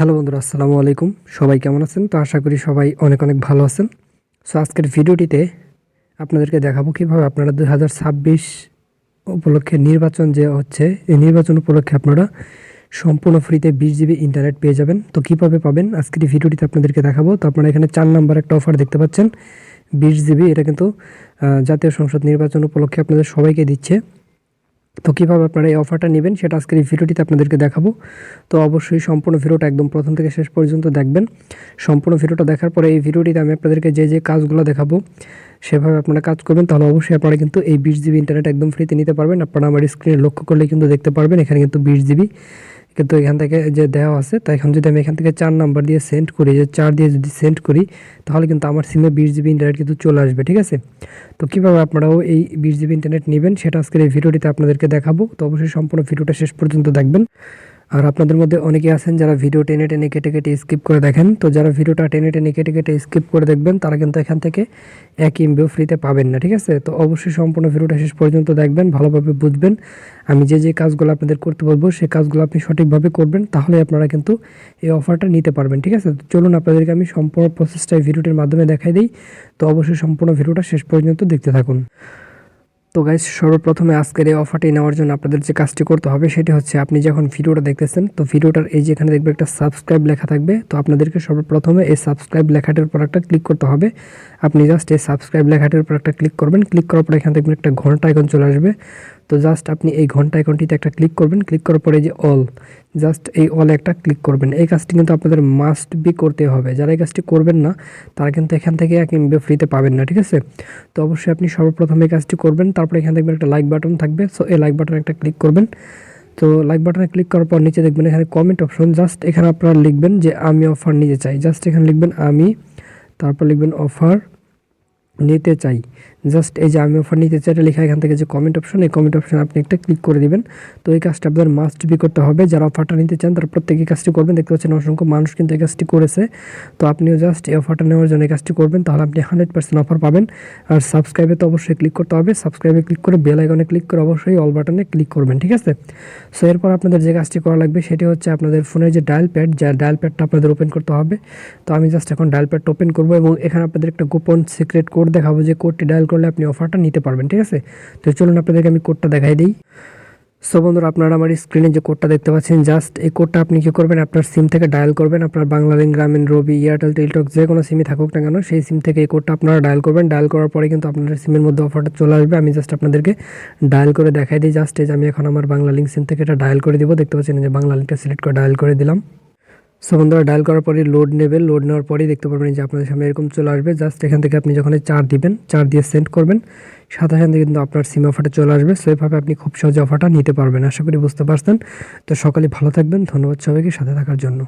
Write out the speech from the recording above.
Hello বন্ধুরা, আসসালামু আলাইকুম। সবাই কেমন আছেন? তো আশা করি সবাই অনেক অনেক ভালো আছেন। সো আজকের ভিডিওটিতে আপনাদেরকে দেখাবো কীভাবে আপনারা দুই হাজার ছাব্বিশ উপলক্ষে নির্বাচন যে হচ্ছে, এই নির্বাচন উপলক্ষে আপনারা সম্পূর্ণ ফ্রিতে বিশ জিবি ইন্টারনেট পেয়ে যাবেন। তো কীভাবে পাবেন? আজকের ভিডিওটিতে আপনাদেরকে দেখাবো। তো আপনারা এখানে চার নাম্বার একটা অফার দেখতে পাচ্ছেন। বিশ জিবি, এটা কিন্তু জাতীয় সংসদ নির্বাচন উপলক্ষে আপনাদের সবাইকে দিচ্ছে। তো কীভাবে আপনারা এই অফারটা নেবেন সেটা আজকের এই ভিডিওটিতে আপনাদেরকে দেখাবো। তো অবশ্যই সম্পূর্ণ ভিডিওটা একদম প্রথম থেকে শেষ পর্যন্ত দেখবেন। সম্পূর্ণ ভিডিওটা দেখার পরে এই ভিডিওটিতে আমি আপনাদেরকে যে যে কাজগুলো দেখাবো, সেভাবে আপনারা কাজ করবেন। তাহলে অবশ্যই আপনারা কিন্তু এই বিশ জিবি ইন্টারনেট একদম ফ্রিতে নিতে পারবেন। আপনারা আমার স্ক্রিনে লক্ষ্য করলে কিন্তু দেখতে পারবেন। এখানে কিন্তু বিশ জিবি কিন্তু এখান থেকে যে দেওয়া আছে তাই এখন যদি আমি এখান থেকে চার নাম্বার দিয়ে সেন্ড করি, যে চার দিয়ে যদি সেন্ড করি, তাহলে কিন্তু আমার সিমে বিশ জিবি ইন্টারনেট কিন্তু চলে আসবে, ঠিক আছে? তো কীভাবে আপনারাও এই বিশ জিবি ইন্টারনেট নেবেন, সেটা আজকের এই ভিডিওটিতে আপনাদেরকে দেখাবো। তো অবশ্যই সম্পূর্ণ ভিডিওটা শেষ পর্যন্ত দেখবেন। আর আপনাদের মধ্যে অনেকে আছেন যারা ভিডিও টেনে টেনে কেটে কেটে স্কিপ করে দেখেন। তো যারা ভিডিওটা টেনে টেনে কেটে কেটে স্কিপ করে দেখবেন, তারা কিন্তু এখান থেকে এক এমবিও ফ্রিতে পাবেন না, ঠিক আছে? তো অবশ্যই সম্পূর্ণ ভিডিওটা শেষ পর্যন্ত দেখবেন, ভালোভাবে বুঝবেন। আমি যে যে কাজগুলো আপনাদের করতে বলব সেই কাজগুলো আপনি সঠিকভাবে করবেন, তাহলে আপনারা কিন্তু এই অফারটা নিতে পারবেন, ঠিক আছে? চলুন আপনাদেরকে আমি সম্পূর্ণ প্রসেসটা ভিডিওটির মাধ্যমে দেখাই দিই। তো অবশ্যই সম্পূর্ণ ভিডিওটা শেষ পর্যন্ত দেখতে থাকুন। তো গাইজ সর্বপ্রথমে আজকের এই অফারটি নেওয়ার জন্য আপনাদের যে কাজটি করতে হবে সেটি হচ্ছে আপনি যখন ভিডিওটা দেখতেছেন, তো ভিডিওটার এই যে এখানে দেখবে একটা সাবস্ক্রাইব লেখা থাকবে, তো আপনাদেরকে সর্বপ্রথমে এই সাবস্ক্রাইব লেখাটির উপর একটা ক্লিক করতে হবে। আপনি জাস্ট এই সাবস্ক্রাইব লেখাটির উপর একটা ক্লিক করবেন ক্লিক করার পর এখানে দেখবেন একটা ঘণ্টা এখন চলে আসবে। তো জাস্ট আপনি এই ঘণ্টা আইকনটিতে একটা ক্লিক করবেন ক্লিক করার পরে যে অল জাস্ট এই অল একটা ক্লিক করবেন। এই কাজটি কিন্তু আপনাদের মাস্ট বি করতে হবে। যারা এই কাজটি করবেন না, তারা কিন্তু এখান থেকে এমবি ফ্রিতে পাবেন না, ঠিক আছে? তো অবশ্যই আপনি সর্বপ্রথম এই কাজটি করবেন, তারপরে এখানে দেখবেন একটা লাইক বাটন থাকবে। সো এই লাইক বাটনে একটা ক্লিক করবেন। তো লাইক বাটনে ক্লিক করার পর নিচে দেখবেন এখানে কমেন্ট অপশন জাস্ট এখানে আপনারা লিখবেন যে, আমি অফার নিতে চাই। জাস্ট এখানে লিখবেন, আমি, তারপর লিখবেন অফার নিতে চাই। জাস্ট এই যে আমি অফার নিতে চাই, এটা লেখা এখান থেকে যে কমেন্ট অপশন এই কমেন্ট অপশন আপনি একটা ক্লিক করে দিবেন। তো এই কাজটা আপনাদের মাস্ট বি করতে হবে। যারা অফারটা নিতে চান, তারা প্রত্যেকেই কাজটি করবেন। দেখতে পাচ্ছেন অসংখ্য মানুষ কিন্তু এই কাজটি করেছে। তো আপনিও জাস্ট এই অফারটা নেওয়ার জন্য এই কাজটি করবেন, তাহলে আপনি হান্ড্রেড পার্সেন্ট অফার পাবেন। আর সাবস্ক্রাইবে তো অবশ্যই ক্লিক করতে হবে। সাবস্ক্রাইবে ক্লিক করে বেল আইকনে ক্লিক করে অবশ্যই অল বাটনে ক্লিক করবেন, ঠিক আছে? সো এরপর আপনাদের যে কাজটি করা লাগবে, সেটি হচ্ছে আপনাদের ফোনের যে ডায়াল প্যাড যা ডায়াল প্যাডটা আপনাদের ওপেন করতে হবে। তো আমি জাস্ট এখন ডায়াল প্যাডটা ওপেন করব এবং এখানে আপনাদের একটা গোপন সিক্রেট কোড দেখাবো যে কোডটি ডায়াল করলে আপনি অফারটা নিতে পারবেন, ঠিক আছে? তো চলুন আপনাদেরকে আমি কোডটা দেখাই দিই। সো বন্ধুরা, আপনারা আমার স্ক্রিনে যে কোডটা দেখতে পাচ্ছেন জাস্ট এই কোডটা আপনি কী করবেন? আপনার সিম থেকে ডায়াল করবেন, আপনার বাংলালিংক গ্রামীণ, রবি, এয়ারটেল, টেলটক, যে কোনো সিমই থাকুক না কেন, সেই সিম থেকে এই কোডটা আপনারা ডায়াল করবেন। ডায়াল করার পরে কিন্তু আপনার সিমের মধ্যে অফারটা চলে আসবে। আমি জাস্ট আপনাদেরকে ডায়াল করে দেখাই দিই। জাস্ট এই যে আমি এখন আমার বাংলা লিঙ্ক সিম থেকে এটা ডায়াল করে দিব। দেখতে পাচ্ছেন যে বাংলা লিঙ্কটা সিলেক্ট করে ডায়াল করে দিলাম। সো বন্ধুরা ডায়াল করার পরে লোড নেবে। লোড নেওয়ার পরেই দেখতে পারবেন যে আপনাদের সামনে এরকম চলে আসবে। জাস্ট এখান থেকে আপনি যখন চার দিবেন চার দিয়ে সেন্ড করবেন, সাথে সাথে কিন্তু আপনার সিম অফারটা চলে আসবে। সো এইভাবে আপনি খুব সহজে অফারটা নিতে পারবেন। আশা করি বুঝতে পারছেন। তো সকালে ভালো থাকবেন। ধন্যবাদ সবাইকে। সাথে থাকার জন্য।